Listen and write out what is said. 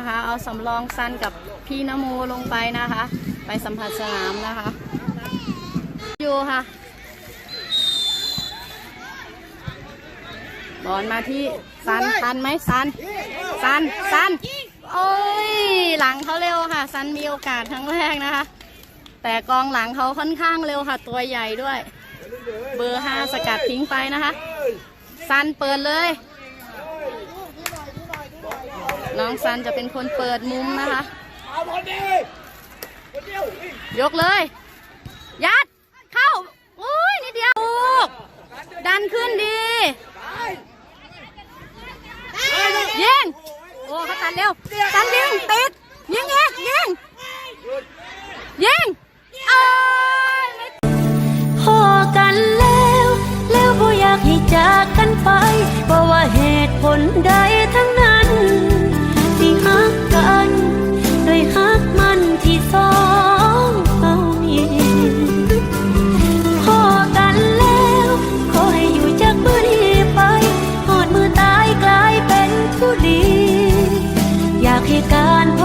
นะคะ เอาสำรองซันกับพี่นโมลงไปนะคะ ไปสัมผัสสนามนะคะ อยู่ค่ะ บอลมาที่ซันซันไหมซันซันซันโอ้ยหลังเขาเร็วค่ะ ซันมีโอกาสครั้งแรกนะคะ แต่กองหลังเขาค่อนข้างเร็วค่ะ ตัวใหญ่ด้วย เบอร์ห้าสกัดทิ้งไปนะคะ ซันเปิดเลย น้องซันจะเป็นคนเปิดมุมนะคะเอาบอลดีคนเดียววิ่งยกเลย ยัด เข้า อุ้ยนิดเดียวลูกดันขึ้นดี ยิง โอ้เขาตันเร็ว ตันยิง ติด ยิงอีกยิง การ